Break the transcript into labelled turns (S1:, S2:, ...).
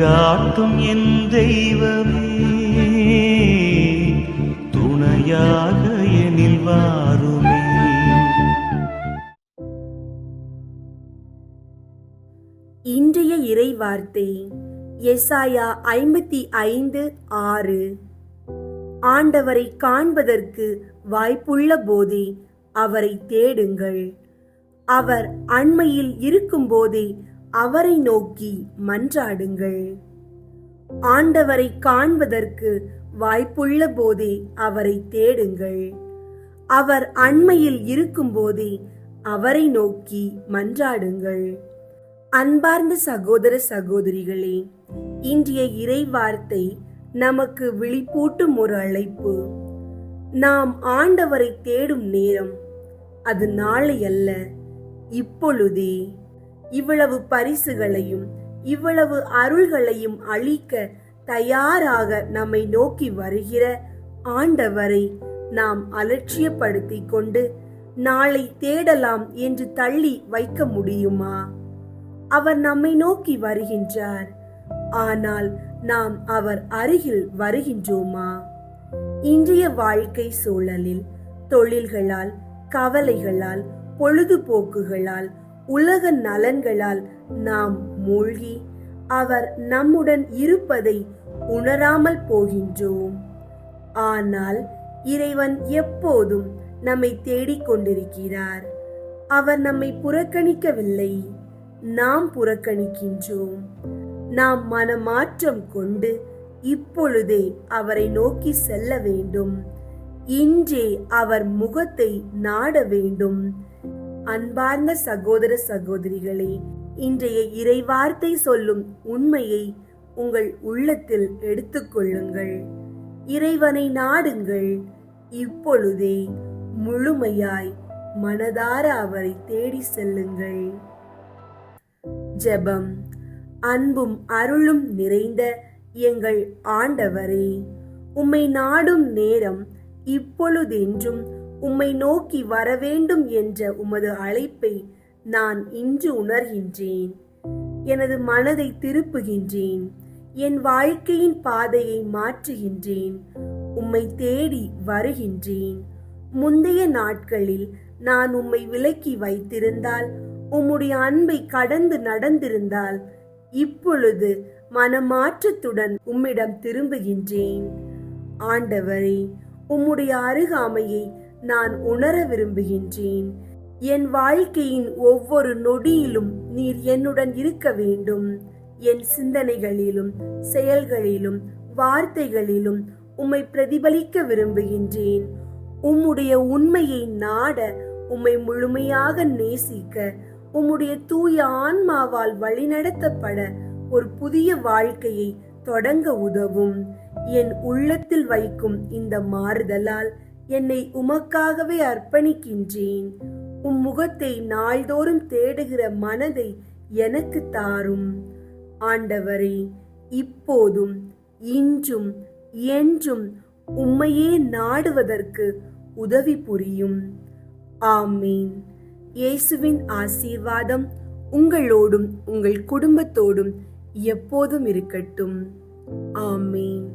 S1: வழிகாட்டும் என் தெய்வமே. துணையாக எனில் வாருமே.
S2: இன்றைய இறை வார்த்தை எசாயா ஐம்பத்தி ஐந்து ஆறு. ஆண்டவரை காண்பதற்கு வாய்ப்புள்ள போதே அவரை தேடுங்கள். அவர் அண்மையில் இருக்கும்போதே அவரை நோக்கி மன்றாடுங்கள். ஆண்டவரை காண்பதற்கு வாய்ப்புள்ள போதே அவரை தேடுங்கள். அவர் அண்மையில் இருக்கும்போதே அவரை நோக்கி மன்றாடுங்கள். அன்பார்ந்த சகோதர சகோதரிகளே இன்றைய இறை வார்த்தை நமக்கு விழிப்பூட்டும் ஒரு அழைப்பு. நாம் ஆண்டவரை தேடும் நேரம் அது நாளை அல்ல இப்பொழுதே. இவ்வளவு பரிசுகளையும் இவ்வளவு அருள்களையும் அளிக்க தயாராக நம்மை நோக்கி வருகிற ஆண்டவரை நாம் அலட்சியப்படுத்திக் கொண்டு நாளை தேடலாம் என்று தள்ளி வைக்க முடியுமா? அவர் நம்மை நோக்கி வருகின்றார். ஆனால் நாம் அவர் அருகில் வருகின்றோமா? இன்றைய வாழ்க்கை சூழலில் தொழில்களால் கவலைகளால் பொழுதுபோக்குகளால் உலக நலன்களால் நாம் மூழ்கி அவர் நம்முடன் இருப்பதை உணராமல் போகின்றோம். ஆனால் இறைவன் எப்போதும் நம்மை தேடிக் கொண்டிருக்கிறார். அவர் நம்மை புறக்கணிக்கவில்லை. நாம் புறக்கணிக்கின்றோம். நாம் மனமாற்றம் கொண்டு இப்பொழுதே அவரை நோக்கி செல்ல வேண்டும். இன்றே அவர் முகத்தை நாட வேண்டும். அன்பார்ந்த சகோதர சகோதரிகளே இன்றைய இறைவார்த்தை சொல்லும் உண்மையை உங்கள் உள்ளத்தில் எடுத்துக்கொள்ளுங்கள். இறைவனை நாடுங்கள். இப்பொழுதே முழுமையாய் மனதார அவரை தேடி செல்லுங்கள். ஜெபம். அன்பும் அருளும் நிறைந்த எங்கள் ஆண்டவரே உம்மை நாடும் நேரம் இப்பொழுதென்றும் உம்மை நோக்கி வரவேண்டும் என்ற உமது அழைப்பை நான் இன்று உணர்கின்றேன். எனது மனதை திருப்புகின்றேன். என் வாழ்க்கையின் பாதையை மாற்றுகின்றேன். உம்மை தேடி வருகின்றேன். முந்தைய நாட்களில் நான் உம்மை விலக்கி வைத்திருந்தால் உம்முடைய அன்பை கடந்து நடந்திருந்தால் இப்பொழுது மனமாற்றத்துடன் உம்மிடம் திரும்புகின்றேன். ஆண்டவரே உம்முடைய அருகாமையை நான் உணர விரும்புகின்றேன். என் வாழ்க்கையின் ஒவ்வொரு நொடியிலும் நீர் என்னுடன் இருக்க வேண்டும். என் சிந்தனைகளிலும் செயல்களிலும் வார்த்தைகளிலும் உம்மை பிரதிபலிக்க விரும்புகின்றேன். உம்முடைய உண்மையை நாட உம்மை முழுமையாக நேசிக்க உம்முடைய தூய ஆன்மாவால் வழிநடத்தப்பட ஒரு புதிய வாழ்க்கையை தொடங்க உதவும். என் உள்ளத்தில் வைக்கும் இந்த மாறுதலால் என்னை உமக்காகவே அர்ப்பணிக்கின்றேன். உம் முகத்தை நாள்தோறும் தேடுகிற மனதை எனக்கு தாரும். ஆண்டவரே இப்போதும் இன்றும் என்றும் உம்மையே நாடுவதற்கு உதவி புரியும். ஆமீன். இயேசுவின் ஆசீர்வாதம் உங்களோடும் உங்கள் குடும்பத்தோடும் எப்போதும் இருக்கட்டும். ஆமீன்.